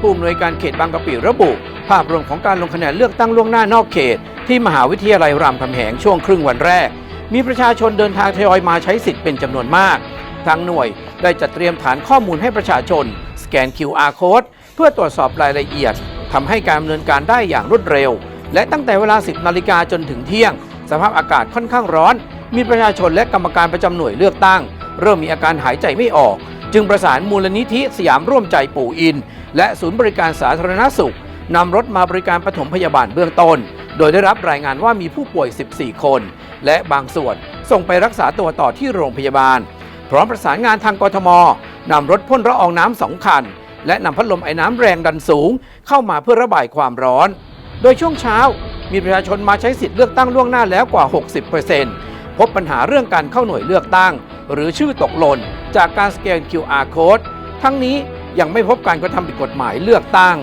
ผู้อำนวยการเขตบางกะปิระบุ ภาพรวมของการลงคะแนนเลือกตั้งล่วงหน้านอกเขต ที่มหาวิทยาลัยรามคำแหงช่วงครึ่งวันแรก มีประชาชนเดินทางทยอยมาใช้สิทธิ์เป็นจำนวนมาก ทางหน่วยได้จัดเตรียมฐานข้อมูลให้ประชาชน สแกน QR code เพื่อตรวจสอบรายละเอียดทำให้การดำเนินการได้อย่างรวดเร็ว และตั้งแต่เวลา 10 นาฬิกาจนถึงเที่ยง สภาพอากาศค่อนข้างร้อน มีประชาชนและกรรมการประจำหน่วยเลือกตั้ง เริ่มมีอาการหายใจไม่ออก จึงประสานมูลนิธิสยามร่วมใจปู่อิน และศูนย์บริการสาธารณสุขนำรถมาบริการปฐมพยาบาลเบื้องต้น โดยได้รับรายงานว่ามีผู้ป่วย 14 คน และบางส่วนส่งไปรักษาตัวต่อที่โรงพยาบาล พร้อมประสานงานทางกทมนำรถพ่นละอองน้ำสองคัน และนำพัดลมไอ้น้ำแรงดันสูง เข้ามาเพื่อระบายความร้อน โดยช่วงเช้ามีประชาชนมาใช้สิทธิ์เลือกตั้งล่วงหน้าแล้วกว่า 60% พบปัญหาเรื่องการเข้าหน่วยเลือกตั้ง หรือชื่อตกหล่นจากการสแกน QR code ทั้งนี้ยังไม่พบการกระทำผิดกฎหมายเลือกตั้ง